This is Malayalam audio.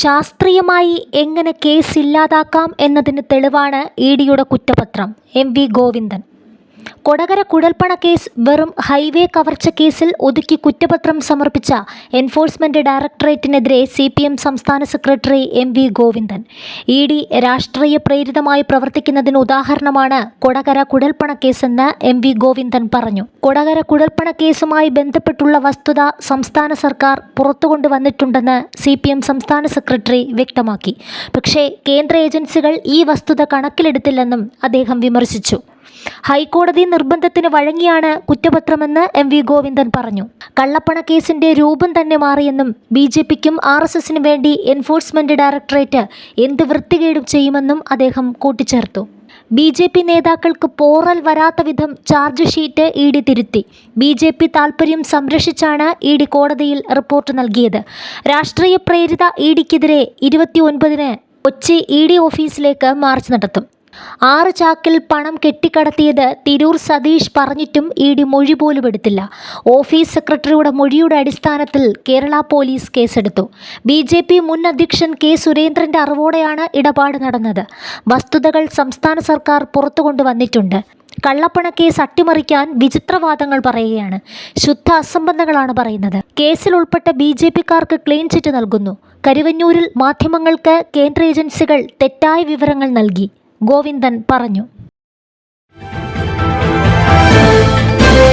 ശാസ്ത്രീയമായി എങ്ങനെ കേസ് ഇല്ലാതാക്കാം എന്നതിന് തെളിവാണ് ഇ ഡിയുടെ കുറ്റപത്രം. M V Govindan. കൊടകര കുഴൽപ്പണ കേസ് വെറും ഹൈവേ കവർച്ച കേസിൽ ഒതുക്കി കുറ്റപത്രം സമർപ്പിച്ച എൻഫോഴ്സ്മെന്റ് ഡയറക്ടറേറ്റിനെതിരെ സി പി എം സംസ്ഥാന secretary M V Govindan. E D രാഷ്ട്രീയ പ്രേരിതമായി പ്രവർത്തിക്കുന്നതിന് ഉദാഹരണമാണ് കൊടകര കുഴൽപ്പണ കേസെന്ന് എം വി ഗോവിന്ദൻ പറഞ്ഞു. കൊടകര കുഴൽപ്പണ കേസുമായി ബന്ധപ്പെട്ടുള്ള വസ്തുത സംസ്ഥാന സർക്കാർ പുറത്തുകൊണ്ടുവന്നിട്ടുണ്ടെന്ന് സി പി എം സംസ്ഥാന സെക്രട്ടറി വ്യക്തമാക്കി. പക്ഷേ കേന്ദ്ര ഏജൻസികൾ ഈ വസ്തുത കണക്കിലെടുത്തില്ലെന്നും അദ്ദേഹം വിമർശിച്ചു. ഹൈക്കോടതി നിർബന്ധത്തിന് വഴങ്ങിയാണ് കുറ്റപത്രമെന്ന് എം വി ഗോവിന്ദൻ പറഞ്ഞു. കള്ളപ്പണ കേസിന്റെ രൂപം തന്നെ മാറിയെന്നും ബി ജെ പിക്കും ആർ എസ് എസിനും വേണ്ടി എൻഫോഴ്സ്മെന്റ് ഡയറക്ടറേറ്റ് എന്ത് വൃത്തികേടും ചെയ്യുമെന്നും അദ്ദേഹം കൂട്ടിച്ചേർത്തു. ബി ജെ പി നേതാക്കൾക്ക് പോറൽ വരാത്ത വിധം ചാർജ് ഷീറ്റ് ഇ ഡി തിരുത്തി. ബി ജെ പി താൽപ്പര്യം സംരക്ഷിച്ചാണ് ഇ ഡി കോടതിയിൽ റിപ്പോർട്ട് നൽകിയത്. രാഷ്ട്രീയ പ്രേരിത ഇ ഡിക്കെതിരെ ഇരുപത്തി ഒൻപതിന് കൊച്ചി ഇ ഡി ഓഫീസിലേക്ക് മാർച്ച് നടത്തും. ആറ് ചാക്കിൽ പണം കെട്ടിക്കടത്തിയത് തിരൂർ സതീഷ് പറഞ്ഞിട്ടും ഇ ഡി മൊഴി പോലും എടുത്തില്ല. ഓഫീസ് സെക്രട്ടറിയുടെ മൊഴിയുടെ അടിസ്ഥാനത്തിൽ കേരള പോലീസ് കേസെടുത്തു. ബി ജെ പി മുൻ അധ്യക്ഷൻ കെ സുരേന്ദ്രന്റെ അറിവോടെയാണ് ഇടപാട് നടന്നത്. വസ്തുതകൾ സംസ്ഥാന സർക്കാർ പുറത്തു കൊണ്ടുവന്നിട്ടുണ്ട്. കള്ളപ്പണ കേസ് അട്ടിമറിക്കാൻ വിചിത്രവാദങ്ങൾ പറയുകയാണ്. ശുദ്ധ അസംബന്ധങ്ങളാണ് പറയുന്നത്. കേസിൽ ഉൾപ്പെട്ട ബി ജെ പിക്കാർക്ക് ക്ലീൻ ചിറ്റ് നൽകുന്നു. കരുവന്നൂരിൽ മാധ്യമങ്ങൾക്ക് കേന്ദ്ര ഏജൻസികൾ തെറ്റായ വിവരങ്ങൾ നൽകി. ഗോവിന്ദൻ പറഞ്ഞു